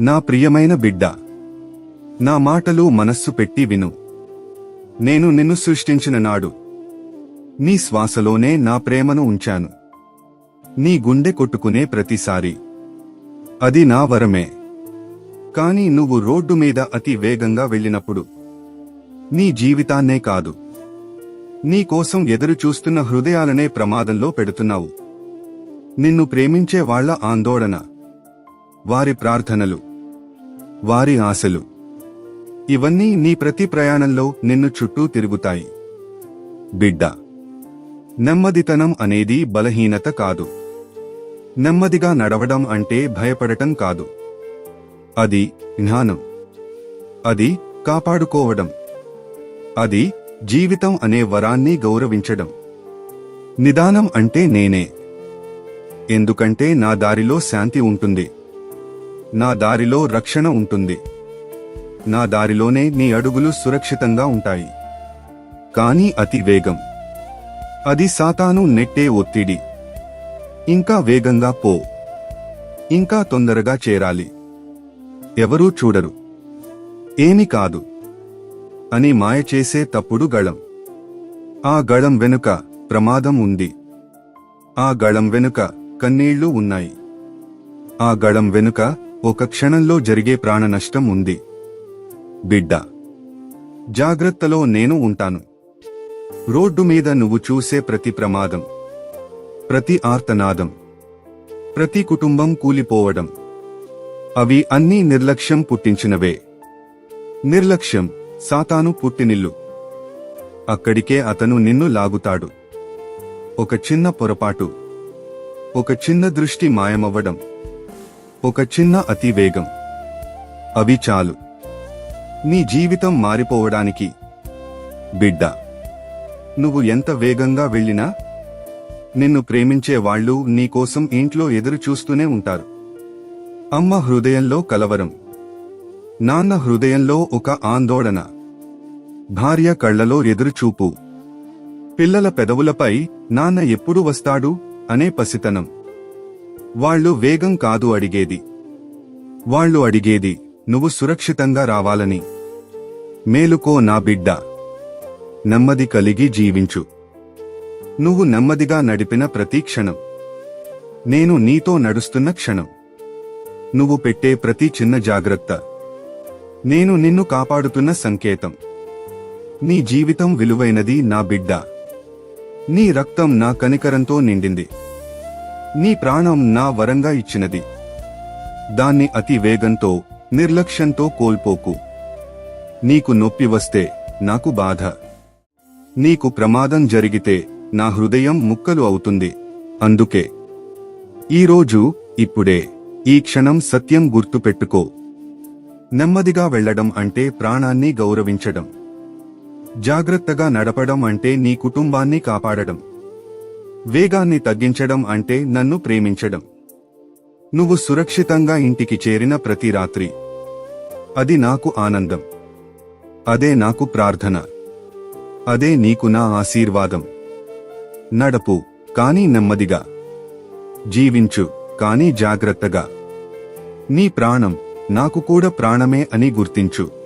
నా ప్రియమైన బిడ్డ నా మాటలు మనస్సు పెట్టి విను. నేను నిన్ను సృష్టించిన నాడు నీ శ్వాసలోనే నా ప్రేమను ఉంచాను. నీ గుండె కొట్టుకునే ప్రతిసారి. అది నా వరమే. కాని నువ్వు రోడ్డు మీద అతి వేగంగా వెళ్ళినప్పుడు నీ జీవితాన్నే కాదు. నీ కోసం ఎదురు చూస్తున్న హృదయాలనే ప్రమాదంలో పెడుతున్నావు. నిన్ను ప్రేమించే వాళ్ళ ఆందోళన వారి ప్రార్థనలు. వారి ఆశలు. ఇవన్నీ నీ ప్రతి ప్రయాణంలో నిన్ను చుట్టూ తిరుగుతాయి. బిడ్డ! నెమ్మదితనం అనేది బలహీనత కాదు. నెమ్మదిగా నడవడం అంటే భయపడటం కాదు. అది జ్ఞానం. అది కాపాడుకోవడం. అది జీవితం అనే వరాన్ని గౌరవించడం. నిదానం అంటే నేనే. ఎందుకంటే నా దారిలో శాంతి ఉంటుంది. నా దారిలో రక్షణ ఉంటుంది. నా దారిలోనే నీ అడుగులు సురక్షితంగా ఉంటాయి. కానీ అతి వేగం. అది సాతాను నెట్టే ఒత్తిడి. ఇంకా వేగంగా పో. ఇంకా తొందరగా చేరాలి. ఎవరూ చూడరు. ఏమి కాదు. అని మాయ చేసే తప్పుడు గళం. ఆ గళం వెనుక ప్రమాదం ఉంది. ఆ గళం వెనుక కన్నీళ్ళు ఉన్నాయి. ఆ గళం వెనుక ఒక క్షణంలో జరిగే ప్రాణ నష్టం ఉంది. బిడ్డ జాగ్రత్తలో నేను ఉంటాను. రోడ్డు మీద నువ్వు చూసే ప్రతి ప్రమాదం ప్రతి ఆర్తనాదం ప్రతి కుటుంబం కూలిపోవడం అవి అన్నీ నిర్లక్ష్యం పుట్టించినవే. నిర్లక్ష్యం సాతాను పుట్టినిల్లు. అక్కడికే అతను నిన్ను లాగుతాడు. ఒక చిన్న పొరపాటు ఒక చిన్న దృష్టి మాయమవ్వడం. ఒక చిన్న అతివేగం. అవి చాలు. నీ జీవితం మారిపోవడానికి. బిడ్డ నువ్వు ఎంత వేగంగా వెళ్ళినా నిన్ను ప్రేమించే వాళ్ళు నీకోసం ఇంట్లో ఎదురు చూస్తూనే ఉంటారు. అమ్మ హృదయంలో కలవరం. నాన్న హృదయంలో ఒక ఆందోళన. భార్య కళ్ళలో ఎదురుచూపు. పిల్లల పెదవులపై నాన్న ఎప్పుడు వస్తాడు అనే పసితనం. వాళ్ళు వేగం కాదు అడిగేది. వాళ్ళు అడిగేది నువ్వు సురక్షితంగా రావాలని. మేలుకో నా బిడ్డ. నెమ్మది కలిగి జీవించు. నువ్వు నెమ్మదిగా నడిపిన ప్రతి క్షణం. నేను నీతో నడుస్తున్న క్షణం. నువ్వు పెట్టే ప్రతి చిన్న జాగ్రత్త. నేను నిన్ను కాపాడుతున్న సంకేతం. నీ జీవితం విలువైనది నా బిడ్డ. నీ రక్తం నా కనికరంతో నిండింది. నీ ప్రాణం నా వరంగా ఇచ్చినది. దాన్ని అతి వేగంతో నిర్లక్ష్యంతో కోల్పోకు. నీకు నొప్పి వస్తే నాకు బాధ. నీకు ప్రమాదం జరిగితే నా హృదయం ముక్కలు అవుతుంది. అందుకే ఈరోజు ఇప్పుడే ఈ క్షణం సత్యం గుర్తుపెట్టుకో. నెమ్మదిగా వెళ్ళడం అంటే ప్రాణాన్ని గౌరవించడం. జాగ్రత్తగా నడపడం అంటే నీ కుటుంబాన్ని కాపాడడం. వేగాన్ని తగ్గించడం అంటే నన్ను ప్రేమించడం. నువ్వు సురక్షితంగా ఇంటికి చేరిన ప్రతి రాత్రి. అది నాకు ఆనందం. అదే నాకు ప్రార్థన. అదే నీకు నా ఆశీర్వాదం. నడపు కానీ నెమ్మదిగా. జీవించు కానీ జాగ్రత్తగా. నీ ప్రాణం నాకు కూడా ప్రాణమే అని గుర్తించు.